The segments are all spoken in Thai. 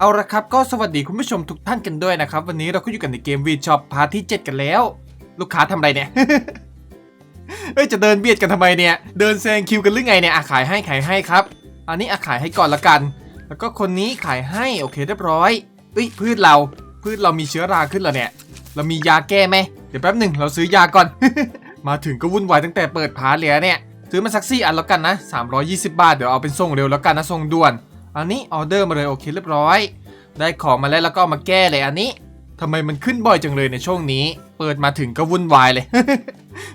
เอาละครับก็สวัสดีคุณผู้ชมทุกท่านกันด้วยนะครับ วันนี้เราก็อยู่กันในเกมวีช็อปพาร์ทที่ 7 กันแล้ว ลูกค้าทำอะไรเนี่ย เอ้ยจะเดินเบียดกันทำไมเนี่ย เดินแซงคิวกันหรือไงเนี่ยอะขายให้ขายให้ครับ อันนี้อะขายให้ก่อนละกัน แล้วก็คนนี้ขายให้โอเคเรียบร้อยเอ้ยพืชเรา พืชเรามีเชื้อราขึ้นแล้วเนี่ย เรามียาแก้ไหมเดี๋ยวแป๊บหนึ่งเราซื้อยาก่อน มาถึงก็วุ่นวายตั้งแต่เปิดพาร์ทเลยเนี่ยซื้อมาสักสี่อันแล้วกันนะ320 บาทเดี๋ยวเอาเป็นส่งเร็วแล้วกันนะส่งด่วน อันนี้ออเดอร์มาเลยโอเคเรียบร้อย ได้ของมาแล้วแล้วก็มาแก้เลยอันนี้ทำไมมันขึ้นบ่อยจังเลยในช่วงนี้ เปิดมาถึงก็วุ่นวายเลย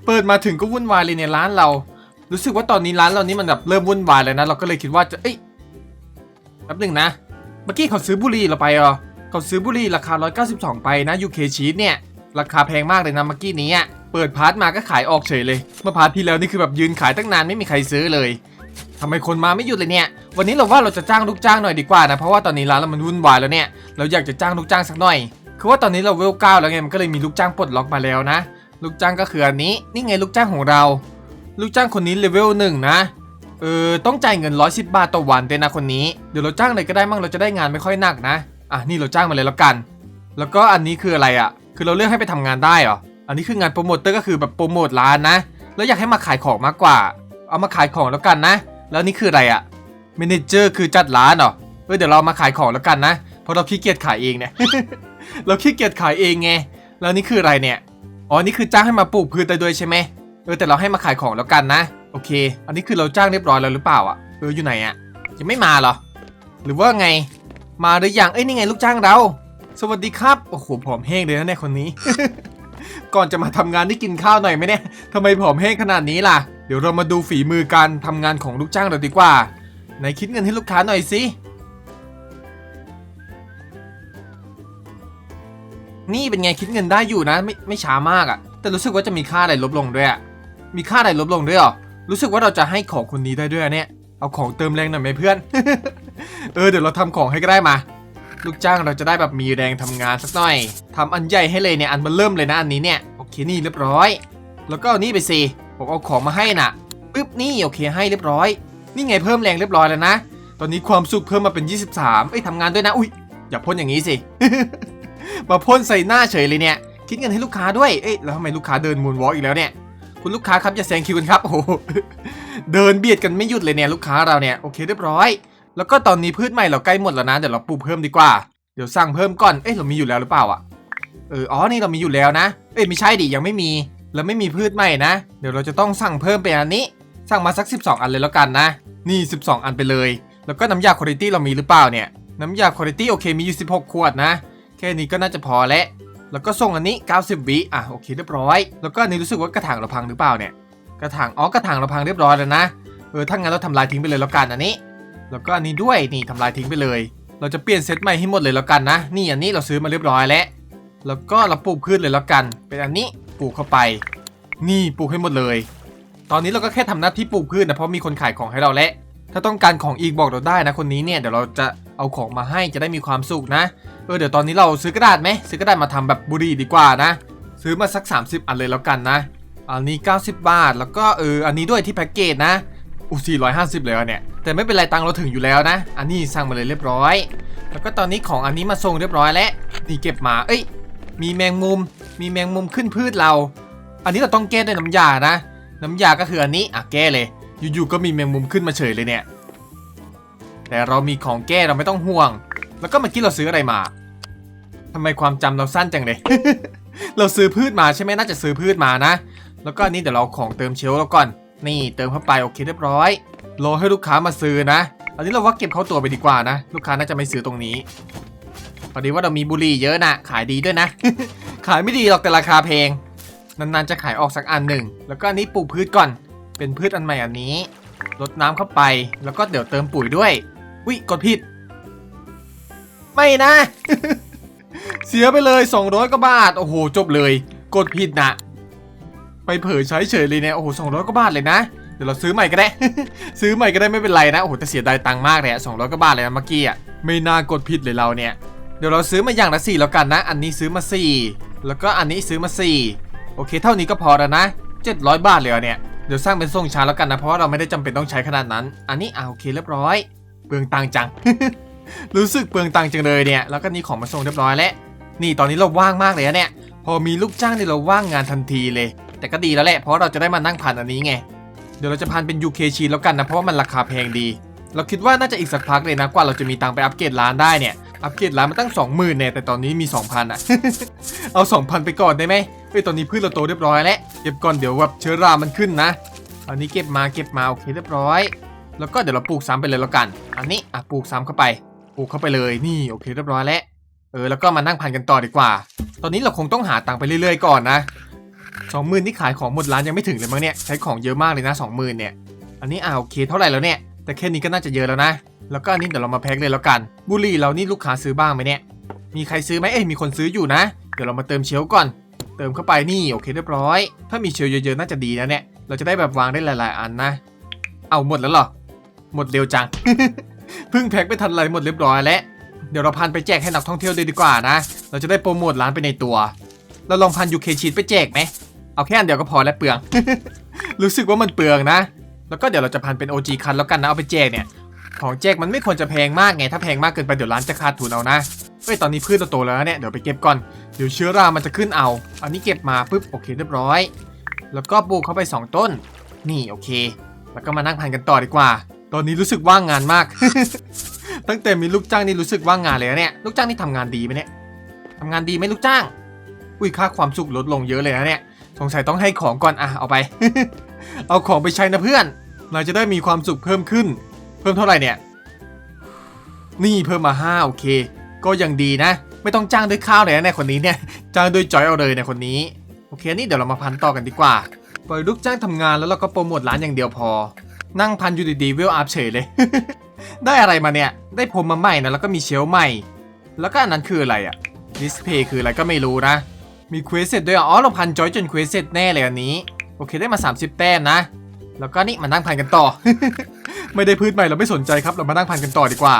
เปิดมาถึงก็วุ่นวายเลยในร้านเรา รู้สึกว่าตอนนี้ร้านเรานี่มันแบบเริ่มวุ่นวายแล้วนะ เราก็เลยคิดว่าจะ เอ้ยแป๊บหนึ่งนะ เมื่อกี้เขาซื้อบุหรี่เราไปเหรอเขาซื้อบุหรี่ราคา 192 ไปนะยูเคชีสเนี่ย ราคาแพงมากเลยนะเมื่อกี้นี้เปิดพาร์ทมาก็ขายออกเฉยเลย เมื่อพาร์ทที่แล้วนี่คือแบบยืนขายตั้งนานไม่มีใครซื้อเลยทำไมคนมาไม่หยุดเลยเนี่ย วันนี้เราว่าเราจะจ้างลูกจ้างหน่อยดีกว่านะ เพราะว่าตอนนี้ร้านเรามันวุ่นวายแล้วเนี่ย เราอยากจะจ้างลูกจ้างสักหน่อย คือว่าตอนนี้เราเวลเก้าแล้วไง มันก็เลยมีลูกจ้างปลดล็อกมาแล้วนะ ลูกจ้างก็คืออันนี้ นี่ไงลูกจ้างของเรา ลูกจ้างคนนี้เลเวลหนึ่งนะ เออ ต้องจ่ายเงิน110บบาทต่อวันด้นะคนนี้ เดี๋ยวเราจ้างอะไรก็ได้มั่ง เราจะได้งานไม่ค่อยหนักนะ อะ นี่เราจ้างมาเลยแล้วกัน แล้วก็อันนี้คืออะไรอะ คือเราเลือกให้ไปทำงานได้เหรอ อันนี้คืองานโปรโมเตอร์ก็คือแบบโปรโมทร้านนะ แล้วอยากให้มาขายของมากกว่า เอามาขายของแล้วกันนะ แล้วนี่คืออะไรอะ มเนเจอร์คือจัดร้านเหรอเออเดี๋ยวเรามาขายของแล้วกันนะเพราะเราขี้เกียจขายเองเนี่ย เราขี้เกียจขายเองไงแล้วนี่คืออะไรเนี่ยอ๋อนี่คือจ้างให้มาปลูกพืชได้ด้วยใช่ไหมเออแต่เราให้มาขายของแล้วกันนะ โอเค อันนี้คือเราจ้างเรียบร้อยแล้วหรือเปล่าอะเอออยู่ไหนอะยังไม่มาเหรอ หรือว่าไงมาหรือยังเอ้ยนี่ไงลูกจ้างเรา สวัสดีครับโอ้โหผอมแห้งเลยนะเนี่ยคนนี้ ก่อนจะมาทำงานได้กินข้าวหน่อยไหมเนี่ยทำไมผอมแห้งขนาดนี้ล่ะเดี๋ยวเรามาดูฝีมือการทำงานของลูกจ้างเราดีกว่า ไหนคิดเงินให้ลูกค้าหน่อยสิ นี่เป็นไงคิดเงินได้อยู่นะ ไม่ไม่ช้ามากอะ่ะ แต่รู้สึกว่าจะมีค่าอะไรลดลงด้วยอะมีค่าอะไรลดลงด้วยหรอ รู้สึกว่าเราจะให้ของคนนี้ได้ด้วยเนี่ย เอาของเติมแรงหน่อยไหมเพื่อน เออเดี๋ยวเราทำของให้ก็ได้มา ลูกจ้างเราจะได้แบบมีแรงทำงานสักหน่อยทำอันใหญ่ให้เลยเนี่ยอันมันเริ่มเลยนะอันนี้เนี่ย โอเคนี่เรียบร้อย แล้วก็นี่ไปสิผมเอาของมาให้น่ะปึ๊บนี่โอเคให้เรียบร้อย นี่ไงเพิ่มแรงเรียบร้อยแล้วนะ ตอนนี้ความสุขเพิ่มมาเป็น 23เอ้ยทำงานด้วยนะ อุ้ยอย่าพ่นอย่างนี้สิ มาพ่นใส่หน้าเฉยเลยเนี่ย คิดเงินให้ลูกค้าด้วย เอ้ยแล้วทำไมลูกค้าเดินมูนวอล์กอีกแล้วเนี่ย คุณลูกค้าครับอย่าแซงคิวกันครับโอ้โหเดินเบียดกันไม่หยุดเลยเนี่ยลูกค้าเราเนี่ยโอเคเรียบร้อย แล้วก็ตอนนี้พืชใหม่เราใกล้หมดแล้วนะเดี๋ยวเราปลูกเพิ่มดีกว่า เดี๋ยวสั่งเพิ่มก่อน เอ้ยเรามีอยู่แล้วหรือเปล่าอะ เออ อ๋อ นี่เรามีอยู่แล้วนะ เอ้ยไม่ใช่ดิยังไม่มี เราไม่มีพืชใหม่นะ เดี๋ยวเราจะต้องสั่งเพิ่มเป็นอันนี้ สั่งมาสัก 12 อันเลยแล้วกันนะ นี่ 12 อันไปเลย แล้วก็น้ำยาคุณภาพเรามีหรือเปล่าเนี่ย น้ำยาคุณภาพโอเคมีอยู่ 16 ขวดนะ แค่นี้ก็น่าจะพอแล้ว แล้วก็ส่งอันนี้ 90 วิอะโอเคเรียบร้อย แล้วก็อันนี้รู้สึกว่ากระถางเราพังหรือเปล่าเนี่ย กระถางอ๋อกระถางเราพังเรียบร้อยแล้วนะ เออถ้างั้นเราทำลายทิ้งไปเลยแล้วกันอันนี้ แล้วก็อันนี้ด้วยนี่ทำลายทิ้งไปเลย เราจะเปลี่ยนเซตใหม่ให้หมดเลยแล้วกันนะ นี่อันนี้เราซื้อมาเรียบร้อยแล้ว แล้วก็เราปลูกพืชเลยแล้วกัน เป็นอันนี้ปลูกเข้าไป นี่ปลูกให้หมดเลย ตอนนี้เราก็แค่ทำหน้าที่ปลูกพืชนะเพราะมีคนขายของให้เราแล้วถ้าต้องการของอีกบอกเราได้นะคนนี้เนี่ยเดี๋ยวเราจะเอาของมาให้จะได้มีความสุขนะเออเดี๋ยวตอนนี้เราซื้อกระดาษไหมซื้อกระดาษมาทำแบบบุหรี่ดีกว่านะ ซื้อมาสัก 30 อันเลยแล้วกันนะ อันนี้ 90 บาท แล้วก็เอออันนี้ด้วยที่แพ็กเกจนะอู้450 เลยอะเนี่ยแต่ไม่เป็นไรตังเราถึงอยู่แล้วนะ อันนี้สั่งมาเลยเรียบร้อย แล้วก็ตอนนี้ของอันนี้มาส่งเรียบร้อยแล้วนี่เก็บมาเอ้ยมีแมงมุม มีแมงมุมขึ้นพืชเรา อันนี้เราต้องแก้ด้วยน้ำยานะ น้ำยาก็คืออันนี้อะแก้เลย อยู่ๆก็มีแมงมุมขึ้นมาเฉยเลยเนี่ย แต่เรามีของแก้เราไม่ต้องห่วง แล้วก็เมื่อกี้เราซื้ออะไรมาทำไมความจำเราสั้นจังเลย เราซื้อพืชมาใช่ไหมน่าจะซื้อพืชมานะ แล้วก็อันนี้เดี๋ยวเราของเติมเชลฟ์แล้วก่อน นี่เติมเข้าไปโอเคเรียบร้อย รอให้ลูกค้ามาซื้อนะ อันนี้เราว่าเก็บเข้าตัวไปดีกว่านะ ลูกค้าน่าจะไม่ซื้อตรงนี้พอดีว่าเรามีบุหรี่เยอะนะขายดีด้วยนะ ขายไม่ดีหรอกแต่ราคาแพง นานๆจะขายออกสักอันหนึ่ง แล้วก็อันนี้ปลูกพืชก่อน เป็นพืชอันใหม่อันนี้รดน้ำเข้าไป แล้วก็เดี๋ยวเติมปุ๋ยด้วยวิกดผิด ไม่นะ เสียไปเลย200กว่าบาท โอ้โห จบเลย กดผิดนะ ไปเผยใช้เฉยเลยเนี่ย โอ้โหสองร้อยกว่าบาทเลยนะ เดี๋ยวเราซื้อใหม่ก็ได้ ซื้อใหม่ก็ได้ไม่เป็นไรนะ โอ้โห แต่เสียดายตังค์มากเลยอะสองร้อยกว่าบาทเลยนะเมื่อกี้อะไม่น่ากดผิดเลยเราเนี่ย เดี๋ยวเราซื้อมาอย่างละสี่แล้วกันนะ อันนี้ซื้อมาสี่ แล้วก็อันนี้ซื้อมาสี่ อเคเท่านี้ก็พอแล้วนะ 700 บาทเลยอะเนี่ย เดี๋ยวสร้างเป็นทรงชาแล้วกันนะ เพราะว่าเราไม่ได้จำเป็นต้องใช้ขนาดนั้น อันนี้อ่าโอเคเรียบร้อย เปลืองตังจัง รู้สึกเปลืองตังจังเลยเนี่ย แล้วก็นี่ของมาส่งเรียบร้อยแล้ว นี่ตอนนี้เราว่างมากเลยนะเนี่ย พอมีลูกจ้างเนี่เราว่างงานทันทีเลย แต่ก็ดีแล้วแหละ เพราะเราจะได้มานั่งพันอันนี้ไง เดี๋ยวเราจะพันเป็น UK ชีแล้วกันนะ เพราะว่ามันราคาแพงดี เราคิดว่าน่าจะอีกสักพักเลยนะ กว่าเราจะมีตังไปอัปเกรดร้านได้เนี่ย อัปเกรดร้านมันตั้ง 20,000เนี่ย แต่ตอนนี้มี 2,000อะ เอา 2,000 ไปก่อนได้ไหม เฮ้ยตอนนี้พืชเราโตเรียบร้อยแล้วเก็บก่อนเดี๋ยวแบบเชื้อรามันขึ้นนะ อันนี้เก็บมาเก็บมาโอเคเรียบร้อย แล้วก็เดี๋ยวเราปลูกซ้ำไปเลยแล้วกัน อันนี้อะปลูกซ้ำเข้าไป ปลูกเข้าไปเลยนี่โอเคเรียบร้อยแล้วเออแล้วก็มานั่งพันกันต่อดีกว่า ตอนนี้เราคงต้องหาตังค์ไปเรื่อยๆก่อนนะสองหมื่นที่ขายของหมดร้านยังไม่ถึงเลยมั้งเนี่ยใช้ของเยอะมากเลยนะสองหมื่นเนี่ย อันนี้อ่าโอเคเท่าไหร่แล้วเนี่ย แต่แค่นี้ก็น่าจะเยอะแล้วนะ แล้วก็อันนี้เดี๋ยวเรามาแพ็คเลยแล้วกัน บุหรี่เรานี่ลูกค้าซื้อบ้างไหมเนี่ย มีใครซื้อไหมเอ้ยมีคนซื้ออยู่นะ เดี๋ยวเรามาเติมเชลก่อน ติมเข้าไปนี่โอเคเรียบร้อย ถ้ามีเชลเยอะๆน่าจะดีนะเนี่ยเราจะได้แบบวางได้หลาย ๆ อันนะ เอาหมดแล้วเหรอหมดเร็วจังเพิ่งแพ็คไปทันไรหมดเรียบร้อยแล้วเดี๋ยวเราพันไปแจกให้นักท่องเที่ยวเลยดีกว่านะ เราจะได้โปรโมทร้านไปในตัว เราลองพัน UK ชีตไปแจกไหมเอาแค่อันเดียวก็พอแล้วเปลือง รู้สึกว่ามันเปลืองนะ แล้วก็เดี๋ยวเราจะพันเป็น OG คันแล้วกันนะเอาไปแจกเนี่ย ของแจกมันไม่ควรจะแพงมากไง ถ้าแพงมากเกินไปเดี๋ยวร้านจะขาดทุนเอานะ เฮ้ยตอนนี้พืชเราโตแล้วเนี่ยเดี๋ยวไปเก็บก่อนเดี๋ยวเชื้อรามันจะขึ้นเอา อันนี้เก็บมาปุ๊บโอเคเรียบร้อย แล้วก็ปลูกเข้าไป 2 ต้น นี่โอเค แล้วก็มานั่งพันกันต่อดีกว่า ตอนนี้รู้สึกว่างงานมาก ตั้งแต่มีลูกจ้างนี่รู้สึกว่างงานเลยนะเนี่ยลูกจ้างนี่ทำงานดีไหมเนี่ยทำงานดีไหมลูกจ้าง อุ้ยค่าความสุขลดลงเยอะเลยนะเนี่ยสงสัยต้องให้ของก่อนอะเอาไป เอาของไปใช้นะเพื่อน เราจะได้มีความสุขเพิ่มขึ้น เพิ่มเท่าไหร่เนี่ย นี่เพิ่มมาห้าโอเค ก็ยังดีนะ ไม่ต้องจ้างด้วยข้าวเลยนะเนี่ยคนนี้เนี่ย จ้างด้วยจอยเอาเลยเนี่ยคนนี้ โอเคนี่เดี๋ยวเรามาพันต่อกันดีกว่า ปล่อยลูกจ้างทำงานแล้วเราก็โปรโมทร้านอย่างเดียวพอ นั่งพันอยู่ดีๆเวลอัพเฉยเลย ได้อะไรมาเนี่ย ได้ผมมาใหม่นะแล้วก็มีเชลใหม่ แล้วก็อันนั้นคืออะไรอะดิสเพย์คืออะไรก็ไม่รู้นะ มีเควสเสร็จด้วยอ๋อเราพันจอยจนเควสเสร็จแน่เลยอันนี้ โอเคได้มา 30 แต้มนะ แล้วก็นี่มานั่งพันกันต่อ ไม่ได้พืชใหม่เราไม่สนใจครับเรามานั่งพันกันต่อดีกว่า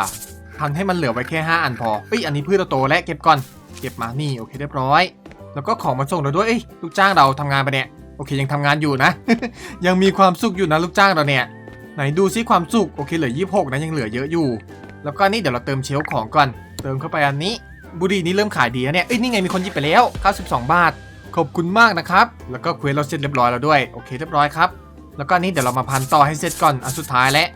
พันให้มันเหลือไว้แค่ 5 อันพอเอ้ยอันนี้พืชเราโตแล้วเก็บก่อน เก็บมานี่โอเคเรียบร้อย แล้วก็ของมาส่งเราด้วยเอ้ยลูกจ้างเราทำงานไปเนี่ยโอเคยังทำงานอยู่นะ ยังมีความสุขอยู่นะลูกจ้างเราเนี่ยไหนดูซิความสุขโอเคเหลือ 26 นะยังเหลือเยอะอยู่ แล้วก็นี่เดี๋ยวเราเติมเชลของก่อน เติมเข้าไปอันนี้ บุรีนี้เริ่มขายดีแล้วเนี่ยเอ้ยนี่ไงมีคนยิบไปแล้ว 92 บาท ขอบคุณมากนะครับ แล้วก็เควสเราเสร็จเรียบร้อยแล้วด้วยโอเคเรียบร้อยครับแล้วก็นนี้เดี๋ยวเรามาพันต่อให้เสร็จก่อนอันสุดท้ายแล้ว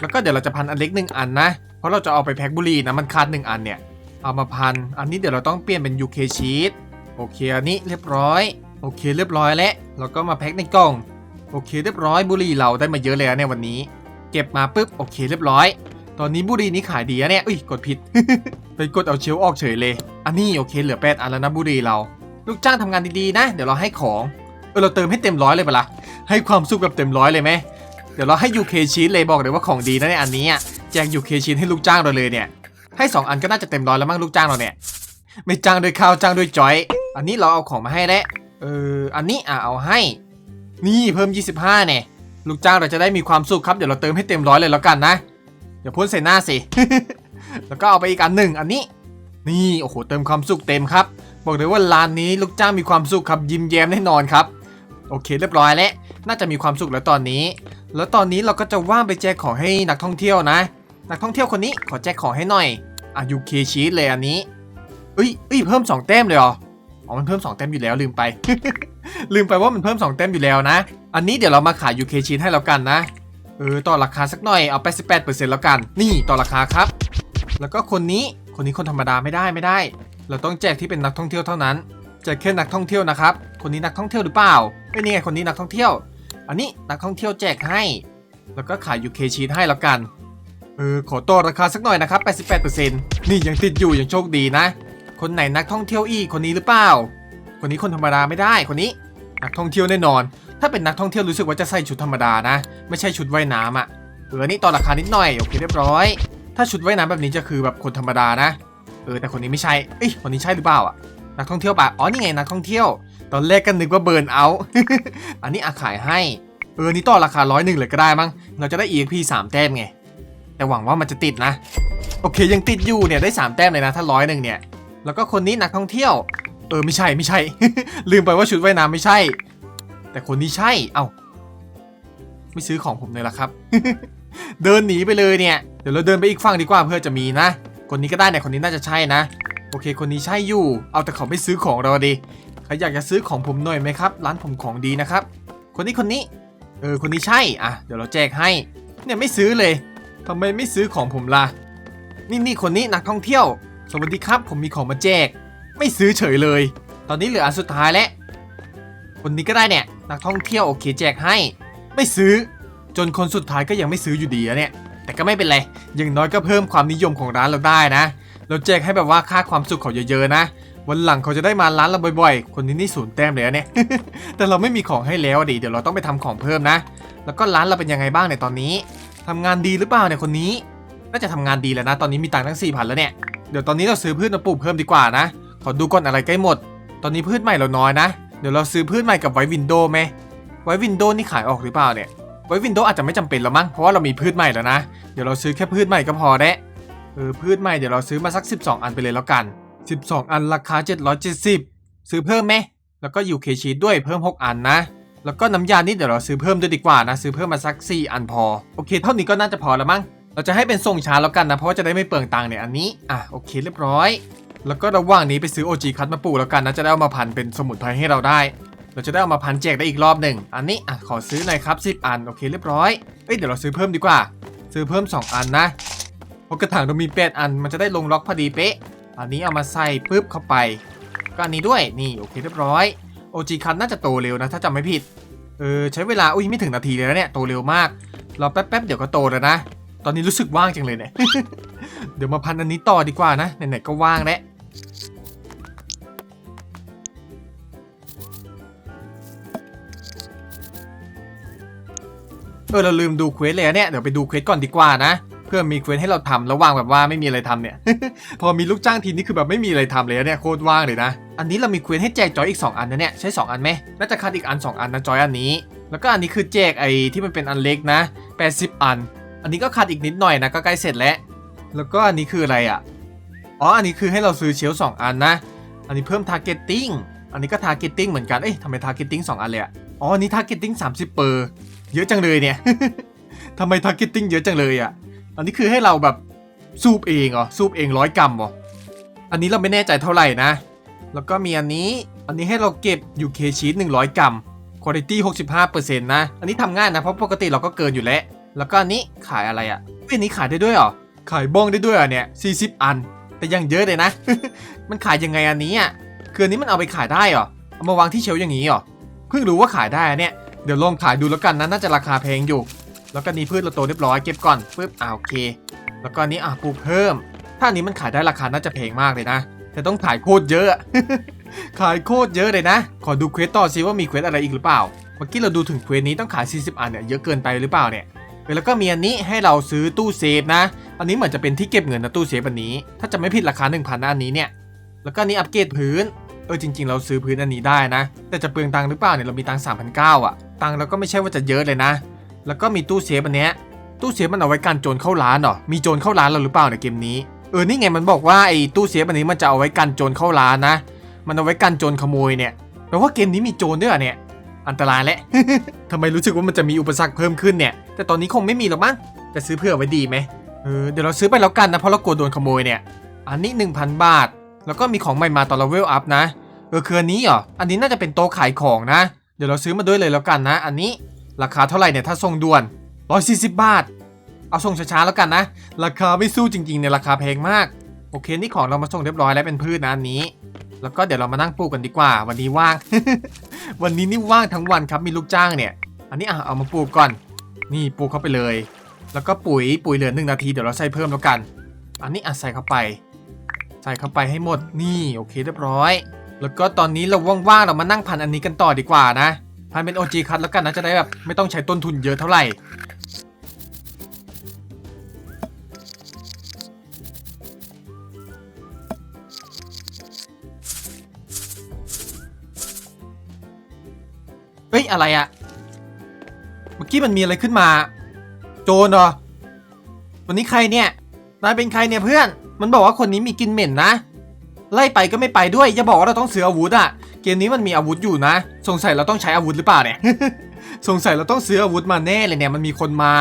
แล้วก็เดี๋ยวเราจะพันอันเล็กหนึ่งอันนะ เพราะเราจะเอาไปแพ็คบุหรี่นะมันขาดหนึ่งอันเนี่ย เอามาพัน อันนี้เดี๋ยวเราต้องเปลี่ยนเป็น UK sheet โอเคอันนี้เรียบร้อย โอเคเรียบร้อยแล้วแล้วก็มาแพ็คในกล่อง โอเคเรียบร้อยบุหรี่เราได้มาเยอะเลยนะเนี่ยวันนี้ เก็บมาปุ๊บโอเคเรียบร้อย ตอนนี้บุหรี่นี้ขายดีอะเนี่ยอุ้ยกดผิด ไปกดเอาเชลออกเฉยเลย อันนี้โอเคเหลือแปดอันแล้วนะบุหรี่เรา ลูกจ้างทำงานดีๆนะ เดี๋ยวเราให้ของเออเราเติมให้เต็มร้อยเลยปะล่ะให้ความสุขแบบเต็มร้อยเลยไหมเดี๋ยวเราให้ UK ชีสเลยบอกเลยว่าของดีนะเนี่ยอันนี้อะ แจก UK ชีสให้ลูกจ้างเราเลยเนี่ย ให้สองอันก็น่าจะเต็มร้อยแล้วมั้งลูกจ้างเราเนี่ย ไม่จ้างด้วยข้าวจ้างด้วยจอย อันนี้เราเอาของมาให้แล้วเออ อันนี้อะเอาให้ นี่เพิ่ม 25เนี่ย ลูกจ้างเราจะได้มีความสุขครับ เดี๋ยวเราเติมให้เต็มร้อยเลยแล้วกันนะอย่าพ่นใส่หน้าสิ แล้วก็เอาไปอีกอันหนึ่งอันนี้ นี่โอ้โหเติมความสุขเต็มครับ บอกเลยว่าร้านนี้ลูกจ้างมีความสุขครับยิ้มแย้มแน่นอนครับ โอเคเรียบร้อยแล้ว น่าจะมีความสุขแล้วตอนนี้ แล้วตอนนี้เราก็จะว่างไปแจกของให้นักท่องเที่ยวนะ นักท่องเที่ยวคนนี้ขอแจกของให้หน่อยอะยูเคชีสเลยอันนี้เอ้ยเอ้ยเพิ่ม2แต้มเลยเหรออ๋อมันเพิ่ม2แต้มอยู่แล้วลืมไป ลืมไปว่ามันเพิ่ม2แต้มอยู่แล้วนะ อันนี้เดี๋ยวเรามาขาย UK ชีสให้แล้วกันนะเออต่อราคาสักหน่อยเอาไป18%แล้วกัน นี่ต่อราคาครับ แล้วก็คนนี้คนนี้คนธรรมดาไม่ได้ไม่ได้ เราต้องแจกที่เป็นนักท่องเที่ยวเท่านั้นแจกแค่นักท่องเที่ยวนะครับคนนี้นักท่องเที่ยวหรือเปล่าไม่นี่ไงคนนี้นักท่องเที่ยว อันนี้นักท่องเที่ยวแจกให้ แล้วก็ขาย UK ชีสให้แล้วกัน เออขอต่อราคาสักหน่อยนะครับ 88%นี่ยังติดอยู่ยังโชคดีนะ คนไหนนักท่องเที่ยวอีกคนนี้หรือเปล่า คนนี้คนธรรมดาไม่ได้คนนี้ นักท่องเที่ยวแน่นอน ถ้าเป็นนักท่องเที่ยวรู้สึกว่าจะใส่ชุดธรรมดานะ ไม่ใช่ชุดว่ายน้ำอะเออนี่ต่อราคานิดหน่อยโอเคเรียบร้อย ถ้าชุดว่ายน้ำแบบนี้จะคือแบบคนธรรมดานะเออแต่คนนี้ไม่ใช่เอ้ยคนนี้ใช่หรือเปล่าอะนักท่องเที่ยวปะอ๋อนี่ไงนักท่องเที่ยว ตอนแรกก็นึกว่าเบิร์นเอา อันนี้อาขายให้เออนี่ต่อราคาร้อยหนึ่งเลยก็ได้มั้งเราจะได้ EXP 3แต้มไง แต่หวังว่ามันจะติดนะ โอเคยังติดอยู่เนี่ยได้3แต้มเลยนะถ้าร้อยหนึ่งเนี่ย แล้วก็คนนี้นักท่องเที่ยว เออไม่ใช่ไม่ใช่ ลืมไปว่าชุดว่ายน้ำไม่ใช่ แต่คนนี้ใช่ เอ้าไม่ซื้อของผมเลยละครับ เดินหนีไปเลยเนี่ย เดี๋ยวเราเดินไปอีกฝั่งดีกว่าเพื่อจะมีนะ คนนี้ก็ได้เนี่ยคนนี้น่าจะใช่นะ โอเค คนนี้ใช่อยู่ เอาแต่เขาไม่ซื้อของเราดิใครอยากจะซื้อของผมหน่อยไหมครับ ร้านผมของดีนะครับ คนนี้คนนี้ เออคนนี้ใช่ อะ เดี๋ยวเราแจกให้ เนี่ยไม่ซื้อเลย ทำไมไม่ซื้อของผมล่ะ นี่นี่คนนี้นักท่องเที่ยว สวัสดีครับผมมีของมาแจก ไม่ซื้อเฉยเลย ตอนนี้เหลืออันสุดท้ายแล้ว คนนี้ก็ได้เนี่ย นักท่องเที่ยวโอเคแจกให้ ไม่ซื้อ จนคนสุดท้ายก็ยังไม่ซื้ออยู่ดีอะเนี่ย แต่ก็ไม่เป็นไร อย่างน้อยก็เพิ่มความนิยมของร้านเราได้นะ เราแจกให้แบบว่าค่าความสุขเขาเยอะๆนะ วันหลังเขาจะได้มาร้านเราบ่อยๆ คนนี้นี่ศูนย์แต้มเลยอะเนี่ย แต่เราไม่มีของให้แล้วอะดิ เดี๋ยวเราต้องไปทำของเพิ่มนะ แล้วก็ร้านเราเป็นยังไงบ้างในตอนนี้ ทำงานดีหรือเปล่าเนี่ยคนนี้ น่าจะทำงานดีแล้วนะ ตอนนี้มีตังค์ทั้ง4 0 0 0แล้วเนี่ย เดี๋ยวตอนนี้เราซื้อพืชมาปลูกเพิ่มดีกว่านะ ขอดูก่อนอะไรใกล้หมด ตอนนี้พืชใหม่เราน้อยนะ เดี๋ยวเราซื้อพืชใหม่กับไววินโดว์ไหม ไววินโดว์นี่ขายออกหรือเปล่าเนี่ย ไววินโดว์อาจจะไม่จำเป็นแล้วมั้ง เพราะว่าเรามีพืชใหม่แล้วนะ เดี๋ยวเราซื้อแค่พืชใหม่ก็พอแน่เออพืชใหม่เดี๋ยวเราซื้อมาสัก 12 อันไปเลยแล้วกัน 12 อันราคา 770 ซื้อเพิ่มไหมแล้วก็ยูเคชีด้วยเพิ่ม 6 อันนะ แล้วก็น้ำยานี่เดี๋ยวเราซื้อเพิ่มด้วยดีกว่านะ ซื้อเพิ่มมาสัก 4 อันพอ โอเค เท่านี้ก็น่าจะพอแล้วมั้ง เราจะให้เป็นส่งช้าแล้วกันนะ เพราะว่าจะได้ไม่เปลืองตังค์เนี่ยอันนี้ อะโอเคเรียบร้อย แล้วก็ระหว่างนี้ไปซื้อโอจีคัตมาปลูกแล้วกันนะ จะได้เอามาพันเป็นสมุนไพรให้เราได้ เราจะได้เอามาพันแจกได้อีกรอบหนึ่ง อันนี้ อะขอซื้อหน่อยครับ10 อัน โอเคเรียบร้อย เอ้ยเดี๋ยวเราซื้อเพิ่มดีกว่า ซื้อเพิ่ม 2 อันนะ เพราะกระถางเรามี8อัน มันจะได้ลงล็อกพอดีเป๊ะ อันนี้เอามาใส่ปุ๊บเข้าไปก็อันนี้ด้วย นี่โอเคเรียบร้อย โอจีคันน่าจะโตเร็วนะ ถ้าจำไม่ผิด เออใช้เวลา อุ้ยไม่ถึงนาทีเลยนะเนี่ย โตเร็วมาก รอแป๊บๆ เดี๋ยวก็โตแล้วนะ ตอนนี้รู้สึกว่างจังเลยเนี่ย เดี๋ยวมาพันอันนี้ต่อดีกว่านะ ไหนๆ ก็ว่างแล้วเออเราลืมดูเควสเลยอะเนี่ย เดี๋ยวไปดูเควสก่อนดีกว่านะ เพื่อมีเควสให้เราทำระหว่างแบบว่าไม่มีอะไรทำเนี่ย พอมีลูกจ้างทีนี้คือแบบไม่มีอะไรทำเลยเนี่ยโคตรว่างเลยนะ อันนี้เรามีเควสให้แจกจอยอีก 2 อันนะเนี่ยใช้ 2 อันไหมน่าจะคัดอีกอัน 2 อันนะจอยอันนี้ แล้วก็อันนี้คือแจกไอ้ที่มันเป็นอันเล็กนะ 80 อัน อันนี้ก็คัดอีกนิดหน่อยนะก็ใกล้เสร็จแล้ว แล้วก็อันนี้คืออะไรอะอ๋ออันนี้คือให้เราซื้อเชลสองอันนะ อันนี้เพิ่ม targeting อันนี้ก็ targeting เหมือนกันเอ๊ะทำไม targeting 2 อันเลยอะอ๋ออันนี้ targeting 30เปอร์เยอะจังเลยเนี่ยทำไม targeting เยอะจังเลยอะ อันนี้คือให้เราแบบสูบเองเหรอสูบเองร้อยกรัมเหรออันนี้เราไม่แน่ใจเท่าไหร่นะ แล้วก็มีอันนี้อันนี้ให้เราเก็บ UK sheet 100 กรัม quality 65%นะ อันนี้ทำง่ายนะ เพราะปกติเราก็เกินอยู่แล้ว แล้วก็อันนี้ขายอะไรอะเฮ้ยอันนี้ขายได้ด้วยเหรอ ขายบ้องได้ด้วยเหรอเนี่ย 40 อัน แต่ยังเยอะเลยนะ มันขายยังไงอันนี้อะ คืออันนี้มันเอาไปขายได้เหรอ เอามาวางที่เชลอย่างนี้เหรอ เพิ่งรู้ว่าขายได้อะเนี่ย เดี๋ยวลองขายดูแล้วกันนะ น่าจะราคาแพงอยู่ แล้วก็นี่พืชเราโตเรียบร้อยเก็บก่อนปึ๊บอ่าโอเค แล้วก็นี้อะปลูกเพิ่ม ถ้านี้มันขายได้ราคาน่าจะแพงมากเลยนะ แต่ต้องขายโคตรเยอะ ขายโคตรเยอะเลยนะ ขอดูเควสต่อซิว่ามีเควสอะไรอีกหรือเปล่า เมื่อกี้เราดูถึงเควสนี้ต้องขาย 40 อันเนี่ยเยอะเกินไปหรือเปล่าเนี่ยแล้วก็มีอันนี้ให้เราซื้อตู้เซฟนะ อันนี้เหมือนจะเป็นที่เก็บเงินนะตู้เซฟอันนี้ ถ้าจะไม่ผิดราคา 1,000นะอันนี้เนี่ย แล้วก็นี้อัปเกรดพื้น เออจริง ๆ เราซื้อพื้นอันนี้ได้นะ แต่จะเปลืองตังค์หรือเปล่าเนี่ยเรามีตังค์3,900อะ ตังค์เราก็ไม่ใช่ว่าจะเยอะเลยนะ แล้วก็มีตู้เซฟอันเนี้ยตู้เซฟมันเอาไว้กันโจรเข้าร้านเหรอ มีโจรเข้าร้านเราหรือเปล่าในเกมนี้ เออ นี่ไงมันบอกว่าไอ้ตู้เซฟอันนี้มันจะเอาไว้กันโจรเข้าร้านนะ มันเอาไว้กันโจรขโมยเนี่ยแปลว่าเกมนี้มีโจรด้วยเนี่ย อันตรายแหละทำไมรู้สึกว่ามันจะมีอุปสรรคเพิ่มขึ้นเนี่ย แต่ตอนนี้คงไม่มีหรอกมั้งจะซื้อเผื่อไว้ดีไหมเออ เดี๋ยวเราซื้อไปแล้วกันนะ เพราะเรากลัวโดนขโมยเนี่ย อันนี้ 1,000 บาท แล้วก็มีของใหม่มาตอนเราเวลอัพนะ เออคืออันนี้เหรอ อันนี้น่าจะเป็นโต๊ะขายของนะ เดี๋ยวเราซื้อมาด้วยเลยแล้วกันนะ อันนี้ ราคาเท่าไหร่เนี่ยถ้าส่งด่วน 140 บาท เอาส่งช้าๆแล้วกันนะ ราคาไม่สู้จริงๆเนี่ยราคาแพงมาก โอเคนี่ของเรามาส่งเรียบร้อยแล้วเป็นพืชนะอันนี้ แล้วก็เดี๋ยวเรามานั่งปลูกกันดีกว่า วันนี้ว่าง วันนี้นี่ว่างทั้งวันครับมีลูกจ้างเนี่ย อันนี้อะเอามาปลูกก่อน นี่ปลูกเข้าไปเลย แล้วก็ปุ๋ยปุ๋ยเหลือหนึ่งนาทีเดี๋ยวเราใส่เพิ่มแล้วกัน อันนี้อะใส่เข้าไป ใส่เข้าไปให้หมดนี่โอเคเรียบร้อย แล้วก็ตอนนี้เราว่างๆเรามานั่งพันอันนี้กันต่อดีกว่านะ พันเป็น OG คัทแล้วกันนะจะได้แบบไม่ต้องใช้ต้นทุนเยอะเท่าไหร่ เฮ้ย อะไรอะเมื่อกี้มันมีอะไรขึ้นมา โจรเหรอ วันนี้ใครเนี่ย นายเป็นใครเนี่ยเพื่อน มันบอกว่าคนนี้มีกินเหม็นนะ ไล่ไปก็ไม่ไปด้วย อย่าบอกว่าเราต้องซื้ออาวุธอะ มนี้มันมีอาวุธอยู่นะ สงสัยเราต้องใช้อาวุธหรือเปล่าเนี่ย สงสัยเราต้องซื้ออาวุธมาแน่เลยเนี่ย มันมีคนมา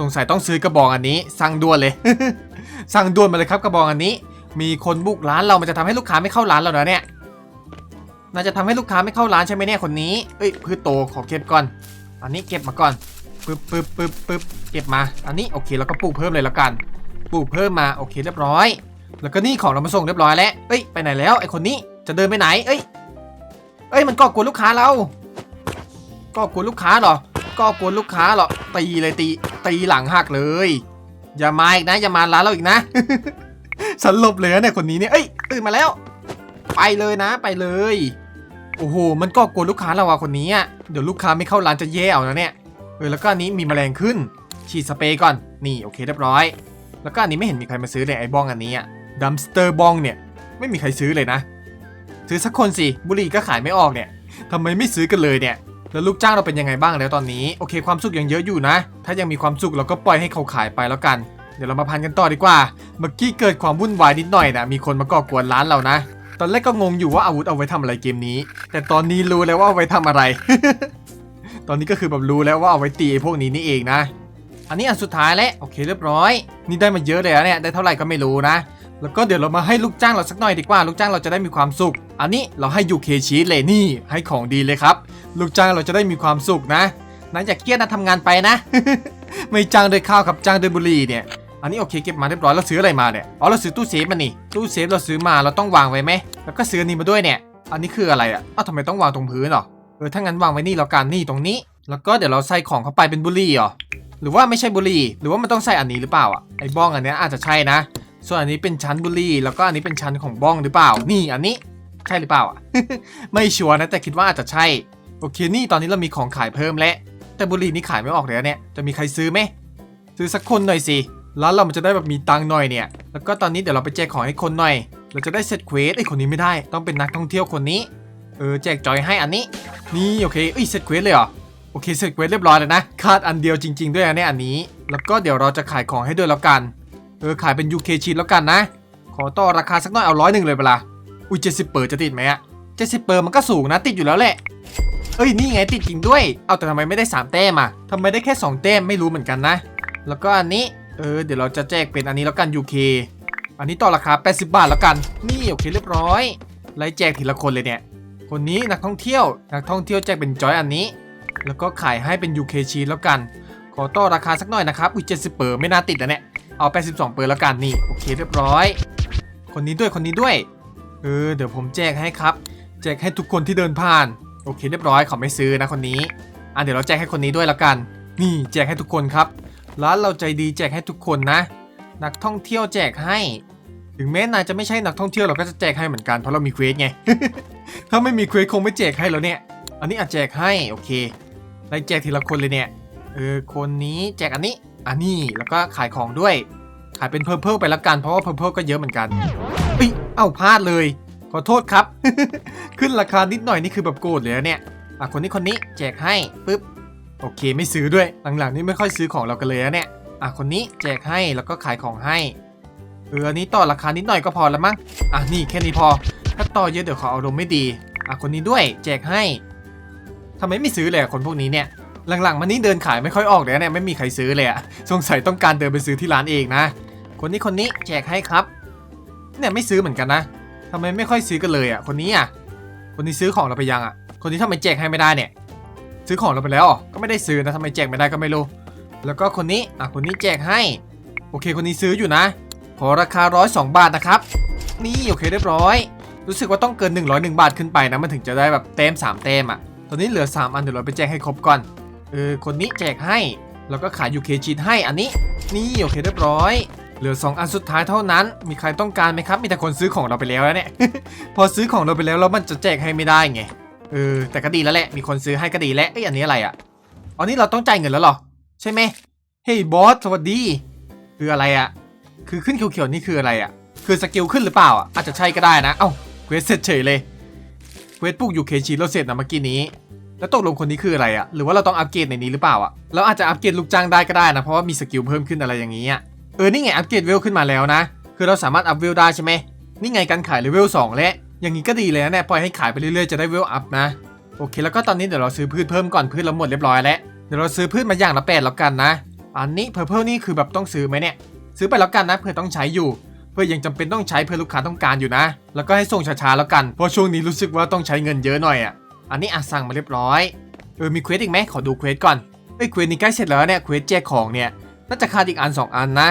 สงสัยต้องซื้อกระบอกอันนี้ สั่งด่วนเลย สั่งด่วนมาเลยครับกระบอกอันนี้ มีคนบุกร้านเรา มันจะทำให้ลูกค้าไม่เข้าร้านเรานะเนี่ย น่าจะทำให้ลูกค้าไม่เข้าร้านใช่ไหมเนี่ยคนนี้ เอ้ยพืชโตขอเก็บก่อน อันนี้เก็บมาก่อน ปึ๊บปึ๊บปึ๊บปึ๊บเก็บมา อันนี้โอเคแล้วก็ปลูกเพิ่มเลยแล้วกัน ปลูกเพิ่มมา โอเคเรียบร้อย แล้วก็นี่ของเรามาส่งเรียบร้อยแล้วเอ้ย ไปไหนแล้วไอคนนี้จะเดินไปไหน เอ้ย เอ้ยมันก่อกวนลูกค้าเราก่อกวนลูกค้าเหรอก่อกวนลูกค้าเหรอตีเลยตีตีหลังหักเลย อย่ามาอีกนะอย่ามาร้านเราอีกนะสลบเลยนะเนี่ยคนนี้เนี่ยเอ้ยตื่นมาแล้ว ไปเลยนะไปเลยโอ้โหมันก็กวนลูกค้าเราอะคนนี้อะเดี๋ยวลูกค้าไม่เข้าร้านจะแย่เอานะเนี่ยเออแล้วก็อันนี้มีแมลงขึ้น ฉีดสเปรย์ก่อนนี่โอเคเรียบร้อย แล้วก็อันนี้ไม่เห็นมีใครมาซื้อเลยไอ้บ้องอันนี้อะดัมสเตอร์บ้องเนี่ยไม่มีใครซื้อเลยนะ ซื้อสักคนสิบุหรี่ก็ขายไม่ออกเนี่ยทำไมไม่ซื้อกันเลยเนี่ยแล้วลูกจ้างเราเป็นยังไงบ้างแล้วตอนนี้โอเคความสุขยังเยอะอยู่นะ ถ้ายังมีความสุขเราก็ปล่อยให้เขาขายไปแล้วกัน เดี๋ยวเรามาพันกันต่อดีกว่า เมื่อกี้เกิดความวุ่นวายนิดหน่อยนะมีคนมาก่อกวนร้านเรานะ ตอนแรกก็งงอยู่ว่าอาวุธเอาไว้ทำอะไรเกมนี้ แต่ตอนนี้รู้แล้วว่าเอาไว้ทำอะไร ตอนนี้ก็คือแบบรู้แล้วว่าเอาไว้ตีพวกนี้นี่เองนะ อันนี้อันสุดท้ายแล้วโอเคเรียบร้อย นี่ได้มาเยอะเลยนะเนี่ยได้เท่าไหร่ก็ไม่รู้นะ แล้วก็เดี๋ยวเรามาให้ลูกจ้างเราสักหน่อยดีกว่า ลูกจ้างเราจะได้มีความสุข อันนี้เราให้ยูเคชีสเลยนี่ให้ของดีเลยครับ ลูกจ้างเราจะได้มีความสุขนะนายอย่าเครียดนะทำงานไปนะ ไม่จ้างด้วยข้าวกับจ้างด้วยบุหรี่เนี่ย อันนี้โอเคเก็บมาเรียบร้อยแล้วซื้ออะไรมาเนี่ย อ๋อเราซื้อตู้เซฟมานี่ ตู้เซฟเราซื้อมาเราต้องวางไว้ไหม แล้วก็ซื้อนี้มาด้วยเนี่ย อันนี้คืออะไรอะอ้าวทำไมต้องวางตรงพื้นหรอ เออถ้างั้นวางไว้นี่แล้วกันนี่ตรงนี้ แล้วก็เดี๋ยวเราใส่ของเข้าไปเป็นบุหรี่หรอ หรือว่าไม่ใช่บุหรี่ หรือว่ามันต้องใส่อันนี้หรือเปล่าอะ ไอ้บ้องอันเนี้ยอาจจะใช่นะ ส่วนอันนี้เป็นชั้นบุหรี่แล้วก็อันนี้เป็นชั้นของบ้องหรือเปล่า นี่อันนี้ใช่หรือเปล่าอะ ไม่ชัวร์นะแต่คิดว่าอาจจะใช่ โอเคนี่ตอนนี้เรามีของขายเพิ่มแล้ว แต่บุหรี่นี่ขายไม่ออกเลยเนี่ย จะมีใครซื้อไหม ซื้อสักคนหน่อยสิร้านเรามันจะได้แบบมีตังค์หน่อยเนี่ย แล้วก็ตอนนี้เดี๋ยวเราไปแจกของให้คนหน่อย เราจะได้เซตเควสไอ้คนนี้ไม่ได้ ต้องเป็นนักท่องเที่ยวคนนี้ เออแจกจอยให้อันนี้ นี่โอเคเอ้ยเซตเควสเลยเหรอ โอเคเซตเควสเรียบร้อยแล้วนะขาดอันเดียวจริง ๆ ด้วยนะเนี่ยอันนี้ แล้วก็เดี๋ยวเราจะขายของให้ด้วยแล้วกัน เออขายเป็น UK ชีตแล้วกันนะ ขอต่อราคาสักหน่อยเอาร้อยหนึ่งเลยเปล่าอุ้ยเจ็ดสิบเปิดจะติดไหมอะเจ็ดสิบเปิดมันก็สูงนะติดอยู่แล้วแหละ เอ้ยนี่ไงติดจริงด้วย เอาแต่ทำไมไม่ได้ 3 แต้มอะทำไมได้แค่ 2 แต้มไม่รู้เหมือนกันนะ แล้วก็อันนี้ เออเดี๋ยวเราจะแจกเป็นอันนี้แล้วกัน UK อันนี้ต่อราคา 80 บาทแล้วกัน นี่โอเคเรียบร้อย ไล่แจกทีละคนเลยเนี่ย คนนี้นักท่องเที่ยว นักท่องเที่ยวแจกเป็นจอยอันนี้ แล้วก็ขายให้เป็น UK ชีสแล้วกัน ขอต่อราคาสักหน่อยนะครับ อุ้ย70เปอร์ไม่น่าติดนะเนี่ย เอา82เปอร์แล้วกันนี่โอเคเรียบร้อย คนนี้ด้วยคนนี้ด้วยเออเดี๋ยวผมแจกให้ครับ แจกให้ทุกคนที่เดินผ่าน โอเคเรียบร้อยเขาไม่ซื้อนะคนนี้อะเดี๋ยวเราแจกให้คนนี้ด้วยแล้วกัน นี่แจกให้ทุกคนครับร้านเราใจดีแจกให้ทุกคนนะ นักท่องเที่ยวแจกให้ ถึงแม้นายจะไม่ใช่นักท่องเที่ยวเราก็จะแจกให้เหมือนกันเพราะเรามีเควสไงถ้าไม่มีเควสคงไม่แจกให้แล้วเนี่ย อันนี้อาจแจกให้โอเคไล่แจกทีละคนเลยเนี่ยเออคนนี้แจกอันนี้ อันนี้แล้วก็ขายของด้วย ขายเป็นเพิ่มเพิ่มไปล้วกันเพราะว่าเพิ่มเพิ่มก็เยอะเหมือนกันเอ้ยเอ้าพลาดเลย ขอโทษครับ ขึ้นราคานิดหน่อยนี่คือแบบโกรธเลยเนี่ยอะคนนี้คนนี้แจกให้ปุ๊บโอเคไม่ซื้อด้วยหลังๆนี่ไม่ค่อยซื้อของเรากันเลยนะเนี่ยอะคนนี้แจกให้แล้วก็ขายของให้เอออันนี้ต่อราคานิดหน่อยก็พอแล้วมั้งอะนี่แค่นี้พอ ถ้าต่อเยอะเดี๋ยวเขาเอารมณ์ไม่ดีอะคนนี้ด้วยแจกให้ทำไมไม่ซื้อเลยคนพวกนี้เนี่ย หลังๆมานี่เดินขายไม่ค่อยออกเลยนะเนี่ยไม่มีใครซื้อเลยอะสงสัยต้องการเดินไปซื้อที่ร้านเองนะ คนนี้คนนี้แจกให้ครับ เนี่ยไม่ซื้อเหมือนกันนะทำไมไม่ค่อยซื้อกันเลยอะคนนี้อะคนนี้ซื้อของเราไปยังอะคนนี้ทำไมแจกให้ไม่ได้เนี่ย ซื้อของเราไปแล้วก็ไม่ได้ซื้อนะทำไมแจกไม่ได้ก็ไม่รู้ แล้วก็คนนี้อะคนนี้แจกให้ โอเค คนนี้ซื้ออยู่นะ ขอราคาร้อยสองบาทนะครับ นี่โอเคเรียบร้อย รู้สึกว่าต้องเกิน 101 บาทขึ้นไปนะมันถึงจะได้แบบเต็ม3เต็มอะตอนนี้เหลือ 3 อันเดี๋ยวเราไปแจกให้ครบก่อน ออคนนี้แจกให้ แล้วก็ขายยูเคชีตให้อันนี้ นี่โอเคเรียบร้อย เหลือ 2 อันสุดท้ายเท่านั้น มีใครต้องการไหมครับ มีแต่คนซื้อของเราไปแล้วนะเนี่ย พอซื้อของเราไปแล้วแล้วมันจะแจกให้ไม่ได้ไง เออ แต่ก็ดีแล้วแหละ มีคนซื้อให้ก็ดีแล้วเอ้อันนี้อะไรอะอันนี้เราต้องจ่ายเงินแล้วหรอ ใช่ไหมเฮ้ยบอสสวัสดี คืออะไรอะ คือขึ้นเขียวๆนี่คืออะไรอะ คือสกิลขึ้นหรือเปล่าอะอาจจะใช่ก็ได้นะ เอ้าเควสเสร็จเฉยเลยเควสปลูกยูเคชีเราเสร็จนะเมื่อกี้นี้ แล้วตกลงคนนี้คืออะไรอะหรือว่าเราต้องอัปเกรดในนี้หรือเปล่าอะเราอาจจะอัปเกรดลูกจ้างได้ก็ได้นะ เพราะว่ามีสกิลเพิ่มขึ้นอะไรอย่างนี้อะเออ นี่ไงอัปเกรดเวลขึ้นมาแล้วนะ คือเราสามารถอัพเวลได้ใช่ไหม นี่ไงการขายเลเวล2แล้วอย่างนี้ก็ดีเลยนะเนี่ยปล่อยให้ขายไปเรื่อยๆจะได้เวลอัพนะ โอเค แล้วก็ตอนนี้เดี๋ยวเราซื้อพืชเพิ่มก่อนพืชเราหมดเรียบร้อยแล้ว เดี๋ยวเราซื้อพืชมาอย่างละแปดแล้วกันนะ อันนี้เพอร์เพลนี่คือแบบต้องซื้อไหมเนี่ย ซื้อไปแล้วกันนะเพื่อต้องใช้อยู่เพื่อยังจำเป็นต้องใช้เพื่อลูกค้าต้องการอยู่นะ แล้วก็ให้ส่งช้าๆแล้วกัน เพราะช่วงนี้รู้สึกว่าต้องใช้เงินเยอะหน่อยอะ อันนี้อะสั่งมาเรียบร้อย เออมีเควสอีกไหมขอดูเควสก่อนเอ้ยเควสนี้ใกล้เสร็จแล้วเนี่ยเควสแจกของเนี่ยน่าจะขาดอีกอันสองอันนะ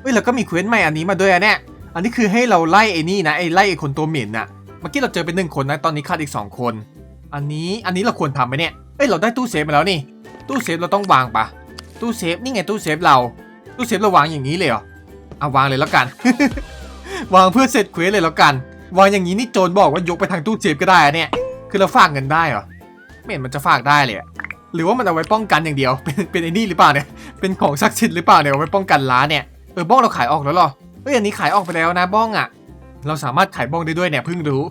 เอ้ยแล้วก็มีเควสใหม่อันนี้มาด้วยอะเนี่ยอันนี้คือให้เราไล่ไอ้นี่นะไอ้ไล่ไอ้คนตัวเหม็นน่ะเมื่อกี้เราเจอเป็นหนึ่งคนนะตอนนี้ขาดอีกสองคน อันนี้อันนี้เราควรทำไหมเนี่ยเอ้ยเราได้ตู้เซฟมาแล้วนี่ ตู้เซฟเราต้องวางปะตู้เซฟนี่ไงตู้เซฟเรา ตู้เซฟเราวางอย่างนี้เลยเหรอเอาวางเลยแล้วกัน วางเพื่อเสร็จเควสเลยแล้วกัน วางอย่างนี้นี่โจรบอกว่ายกไปทางตู้เซฟก็ได้อะเนี่ย คือเราฝากเงินได้เหรอ ไม่เห็นมันจะฝากได้เลยอะหรือว่ามันเอาไว้ป้องกันอย่างเดียว เป็นเป็นไอ้นี่หรือเปล่าเนี่ย เป็นของศักดิ์สิทธิ์หรือเปล่าเนี่ยเอาไว้ป้องกันร้านเนี่ย เออบ้องเราขายออกแล้วเหรอ เอ้ยอันนี้ขายออกไปแล้วนะบ้องอะ เราสามารถขายบ้องได้ด้วยเนี่ยเพิ่งรู้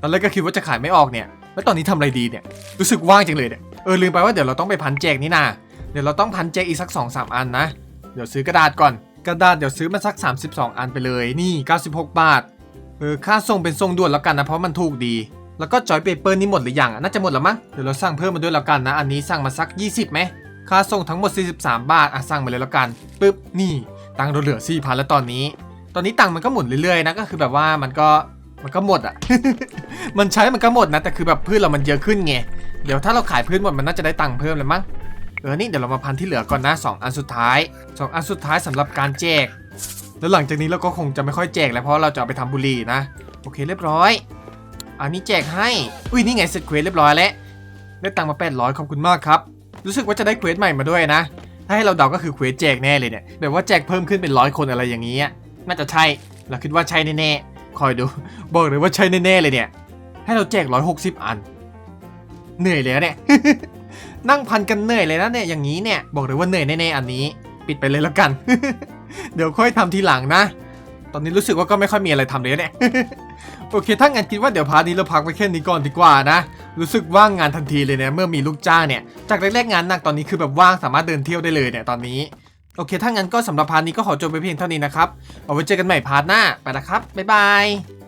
ตอนแรกก็คิดว่าจะขายไม่ออกเนี่ย แล้วตอนนี้ทำอะไรดีเนี่ย รู้สึกว่างจังเลยเนี่ย เออลืมไปว่าเดี๋ยวเราต้องไปพันแจกนี่นาเดี๋ยวเราต้องพันแจกอีกสัก2อสอันนะ เดี๋ยวซื้อกระดาษก่อน กระดาษเดี๋ยวซื้อมาสัก 32 อันไปเลย นี่ 96 บาท เออค่าส่งเป็นส่งด่วนแล้วกันนะเพราะมันถูกดี แล้วก็จอยเปเปอร์นี่หมดหรือยังอะน่าจะหมดแล้วมั้งเดี๋ยวเราสั่งเพิ่มมาด้วยแล้วกันนะอันนี้สั่งมาสัก 20ไหมค่าส่งทั้งหมด 43 บาทอะสั่งมาเลยแล้วกันปึ๊บนี่ตังค์เราเหลือ4พันแล้วตอนนี้ ตอนนี้ตังค์มันก็หมุนเรื่อยๆนะก็คือแบบว่ามันก็มันก็หมดอะ มันใช้มันก็หมดนะแต่คือแบบพืชเรามันเยอะขึ้นไงเดี๋ยวถ้าเราขายพืชหมดมันน่าจะได้ตังค์เพิ่มเลยมั้งเออนี่เดี๋ยวเรามาพันที่เหลือก่อนนะสองอันสุดท้ายสองอันสุดท้ายสำหรับการแจก แล้วหลังจากนี้เราก็คงจะไม่ค่อยแจกแล้วเพราะเราจะเอาไปทำบุหรี่นะ โอเคเรียบร้อย อันนี้แจกให้ อุ้ยนี่ไงเสร็จเควสเรียบร้อยแล้วได้ตังค์มา800ขอบคุณมากครับ รู้สึกว่าจะได้เควสใหม่มาด้วยนะ ถ้าให้เราเดาก็คือเควสแจกแน่เลยเนี่ยแบบว่าแจกเพิ่มขึ้นเป็นร้อยคนอะไรอย่างนี้อะน่าจะใช่เราคิดว่าใช่แน่ๆคอยดูบอกเลยว่าใช่แน่ๆเลยเนี่ย ให้เราแจก160อัน เหนื่อยเลยนะเนี่ยนั่งพันกันเหนื่อยเลยนะเนี่ยอย่างนี้เนี่ยบอกเลยว่าเหนื่อยแน่ๆอันนี้ ปิดไปเลยแล้วกัน เดี๋ยวค่อยทำทีหลังนะ ตอนนี้รู้สึกว่าก็ไม่ค่อยมีอะไรทำเลยเนี่ย โอเค ถ้างั้นคิดว่าเดี๋ยวพาร์ทนี้เราพักไปแค่นี้ก่อนดีกว่านะ รู้สึกว่างงานทันทีเลยเนี่ยเมื่อมีลูกจ้างเนี่ย จากแรกๆงานหนักตอนนี้คือแบบว่างสามารถเดินเที่ยวได้เลยเนี่ยตอนนี้ โอเค ถ้างั้นก็สำหรับพาร์ทนี้ก็ขอจบไปเพียงเท่านี้นะครับ เอาไว้เจอกันใหม่พาร์ทหน้า ไปละครับ บ๊ายบาย